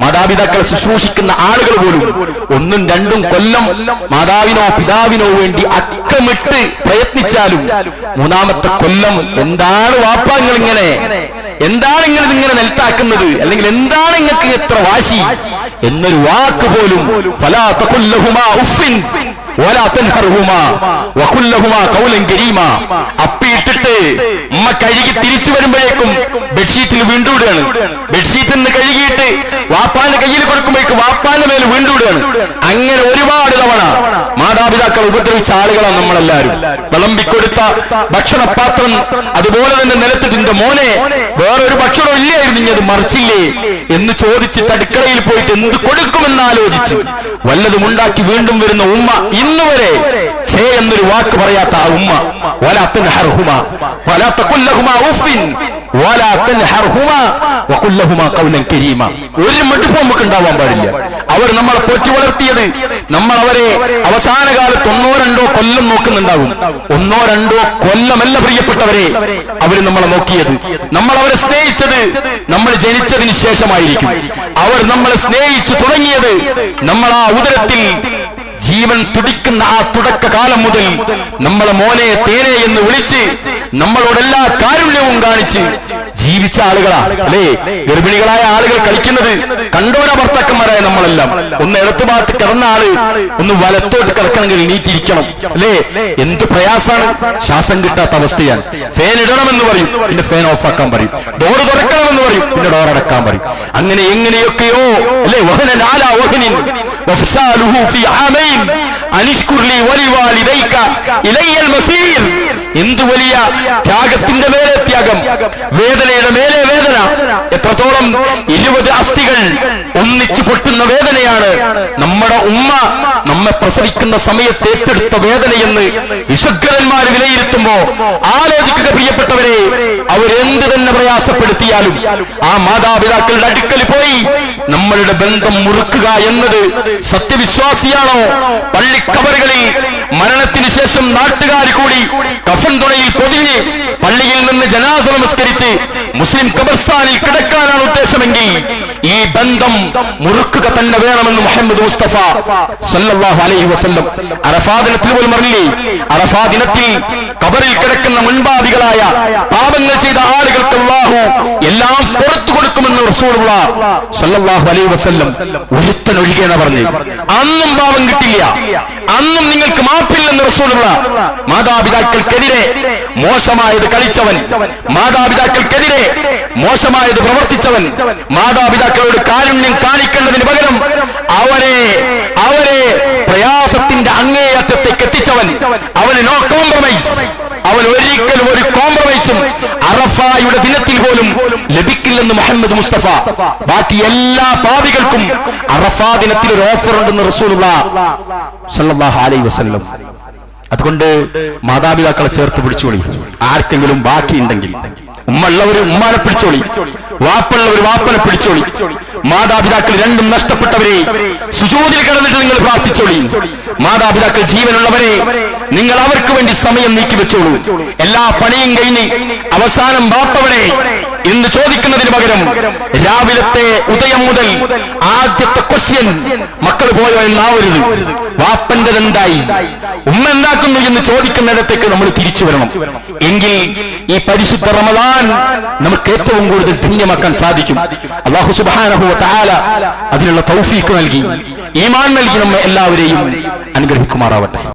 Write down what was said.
മാതാപിതാക്കളെ ശുശ്രൂഷിക്കുന്ന ആളുകൾ പോലും ഒന്നും രണ്ടും കൊല്ലം മാതാവിനോ പിതാവിനോ വേണ്ടി അക്കമിട്ട് പ്രയത്നിച്ചാലും മൂന്നാമത്തെ കൊല്ലം എന്താണ് വാപ്പാങ്ങൾ ഇങ്ങനെ? എന്താണ് നിങ്ങൾ ഇങ്ങനെ നെൽത്താക്കുന്നത് അല്ലെങ്കിൽ എന്താണ് നിങ്ങൾക്ക് എത്ര വാശി? എന്നൊരു വാക്ക് പോലും ഫലാ തഖുല്ലഹുമാ ഉഫിൻ വലാ തൻഹർഹുമാ വഖുല്ലഹുമാ ഖൗലൻ കരീമാ. അപ്പിയിട്ടിട്ട് ഉമ്മ കഴുകി തിരിച്ചു വരുമ്പോഴേക്കും ബെഡ്ഷീറ്റിൽ വീണ്ടും ഇടുകയാണ് ബെഡ്ഷീറ്റിൽ നിന്ന് കഴുകിയിട്ട് വാപ്പാന്റെ കയ്യിൽ കൊടുക്കുമ്പോഴേക്കും വാപ്പാന്റെ മേൽ വീണ്ടും ഇടുകയാണ് അങ്ങനെ ഒരുപാട് തവണ മാതാപിതാക്കൾ ഉപദ്രവിച്ച ആളുകളാണ് നമ്മളെല്ലാവരും. വിളമ്പിക്കൊടുത്ത ഭക്ഷണപാത്രം അതുപോലെ തന്നെ നിലത്തിട്ടുണ്ട്. മോനെ വേറൊരു ഭക്ഷണം ഇല്ലായിരുന്നു ഇനി അത് മറിച്ചില്ലേ? എന്ന് ചോദിച്ചിട്ട് അടുക്കളയിൽ പോയിട്ട് എന്ത് കൊടുക്കുമെന്ന് ആലോചിച്ച് വല്ലതും ഉണ്ടാക്കി വീണ്ടും വരുന്ന ഉമ്മ ഇന്നുവരെ ചേ എന്നൊരു വാക്ക് പറയാത്ത ആ ഉമ്മ. വലാ تقل لهما തഖുല്ലഹുമാ ولا تنهرهما وقل വഖുല്ലഹുമാ ഖൗലൻ കരീമ ഒരു മടുപ്പ് ഉണ്ടാവാൻ പാടില്ല. അവർ നമ്മളെ പോറ്റി വളർത്തിയത് നമ്മൾ അവരെ അവസാന കാലത്ത് ഒന്നോ രണ്ടോ കൊല്ലം നോക്കുന്നുണ്ടാവും ഒന്നോ രണ്ടോ കൊല്ലമല്ല പ്രിയപ്പെട്ടവരെ അവർ നമ്മളെ നോക്കിയത്. നമ്മൾ അവരെ സ്നേഹിച്ചത് നമ്മൾ ജനിച്ചതിന് ശേഷമായിരിക്കും. അവർ നമ്മളെ സ്നേഹിച്ചു തുടങ്ങിയത് നമ്മൾ ആ ഉദരത്തിൽ ജീവൻ തുടിക്കുന്ന ആ തുടക്ക കാലം മുതൽ നമ്മളെ മോനെ തേനെ എന്ന് വിളിച്ച് നമ്മളോട് എല്ലാ കാരുണ്യവും കാണിച്ച് ജീവിച്ച ആളുകളാ. അല്ലേ? ഗർഭിണികളായ ആളുകൾ കളിക്കുന്നത് കണ്ടോര ഭർത്താക്കന്മാരായ നമ്മളെല്ലാം. ഒന്ന് ഇടത്തുഭാഗത്ത് കിടന്ന ആൾ ഒന്ന് വലത്തോട്ട് കിടക്കണമെങ്കിൽ എണീറ്റിരിക്കണം. അല്ലേ? എന്ത് പ്രയാസാണ്? ശ്വാസം കിട്ടാത്ത അവസ്ഥയാണ്. ഫാൻ ഇടണമെന്ന് പറയും. പിന്നെ ഫാൻ ഓഫ് ആക്കാൻ പറയും. ഡോർ തുറക്കണമെന്ന് പറയും. പിന്നെ ഡോർ അടക്കാൻ പറയും. അങ്ങനെ എങ്ങനെയൊക്കെയോ അല്ലേ? വഹന ഓഹനിൻ വഫ്സാലുഹു ഫി ആമൈൻ അനിഷ്കുർ ഇലയ്യൽ മസീർ. എന്തു വലിയ ത്യാഗത്തിന്റെ മേലെ ത്യാഗം. വേദനയുടെ മേലെ വേദന. എത്രത്തോളം ഇരുപത് അസ്ഥികൾ ഒന്നിച്ചു പൊട്ടുന്ന വേദനയാണ്. നമ്മുടെ ഉമ്മ നമ്മെ പ്രസവിക്കുന്ന സമയത്ത് ഏറ്റെടുത്ത വേദനയെന്ന് വിശുദ്ധന്മാർ വിലയിരുത്തുമ്പോ ആലോചിക്കുക പ്രിയപ്പെട്ടവരെ അവരെന്ത് തന്നെ പ്രയാസപ്പെടുത്തിയാലും ആ മാതാപിതാക്കളുടെ അടുക്കൽ പോയി നമ്മളുടെ ബന്ധം മുറുക്കുക എന്നത് സത്യവിശ്വാസിയാണോ? പള്ളിക്കബറുകളിൽ മരണത്തിന് ശേഷം നാട്ടുകാർ കൂടി കഫൻ തുണയിൽ പൊതിഞ്ഞ് പള്ളിയിൽ നിന്ന് ജനാസ നമസ്കരിച്ച് മുസ്ലിം കബർസ്ഥാനിൽ കിടക്കാനാണ് ഉദ്ദേശമെങ്കിൽ ഈ ബന്ധം മുറുക്കുക തന്നെ വേണമെന്ന് മുഹമ്മദ് മുസ്തഫ സല്ലാഹു അലൈഹി വസല്ലം അറഫാ ദിനത്തിൽ പോലും അറിഞ്ഞില്ലേ? അറഫാ ദിനത്തിൽ കബറിൽ കിടക്കുന്ന മുൻപാദികളായ പാപങ്ങൾ ചെയ്ത ആളുകൾക്ക് കൊടുക്കുമെന്ന് സല്ലല്ലാഹു അലൈഹി വസല്ലം ഒരുത്തൻ ഒഴികെന്ന് പറഞ്ഞു അന്നും പാപം കിട്ടില്ല. അന്നും നിങ്ങൾക്ക് മാപ്പില്ലെന്ന് റസൂലുള്ള. മാതാപിതാക്കൾക്കെതിരെ മോശമായത് കളിച്ചവൻ. മാതാപിതാക്കൾക്കെതിരെ മോശമായത് പ്രവർത്തിച്ചവൻ. മാതാപിതാക്കളോട് കാരുണ്യം കാണിക്കേണ്ടതിന് പകരം അവരെ അവരെ പ്രയാസത്തിന്റെ അങ്ങേയറ്റത്തേക്ക് എത്തിച്ചവൻ. അവന് നോ കോംപ്രമൈസ് അവൻ ഒരിക്കലും ഒരു കോംപ്രമൈസും അറഫായുടെ ദിനത്തിൽ പോലും ലഭിക്കില്ലെന്ന് മുഹമ്മദ് മുസ്തഫ. ബാക്കി എല്ലാ പാപികൾക്കും അറഫാ ദിനത്തിൽ ഒരു ഓഫർ ഉണ്ടെന്ന് റസൂലുള്ള അലൈഹി വസല്ലം. അതുകൊണ്ട് മാതാപിതാക്കളെ ചേർത്ത് പിടിച്ചോളി. ആർക്കെങ്കിലും ബാക്കി ബാക്കിയുണ്ടെങ്കിൽ ഉമ്മയുള്ളവർ ഉമ്മാനെ പിടിച്ചോളി. വാപ്പുള്ളവർ വാപ്പനെ പിടിച്ചോളി. മാതാപിതാക്കൾ രണ്ടും നഷ്ടപ്പെട്ടവരെ സുജോതിൽ കിടന്നിട്ട് നിങ്ങൾ പ്രാർത്ഥിച്ചോളി. മാതാപിതാക്കൾ ജീവനുള്ളവരെ നിങ്ങൾ അവർക്ക് വേണ്ടി സമയം നീക്കി വെച്ചോളൂ. എല്ലാ പണിയും കഴിഞ്ഞ് അവസാനം വാപ്പവരെ എന്ന് ചോദിക്കുന്നതിന് പകരം രാവിലത്തെ ഉദയം മുതൽ ആദ്യത്തെ ക്വസ്റ്റ്യൻ മക്കൾ പോയോ എന്നാവരുത് വാപ്പന്റെ വാപ്പന്റെതെന്തായി ഉമ്മ എന്താക്കുന്നു എന്ന് ചോദിക്കുന്നിടത്തേക്ക് നമ്മൾ തിരിച്ചു വരണം. എങ്കിൽ ഈ പരിശുദ്ധ റമദാൻ നമുക്ക് ഏറ്റവും കൂടുതൽ ധന്യമാക്കാൻ സാധിക്കും. അള്ളാഹു സുബാനഹുവ താല അതിനുള്ള തൗഫീക്ക് നൽകി. ഈമാൻ നൽകി നമ്മെ എല്ലാവരെയും അനുഗ്രഹിക്കുമാറാവട്ടെ.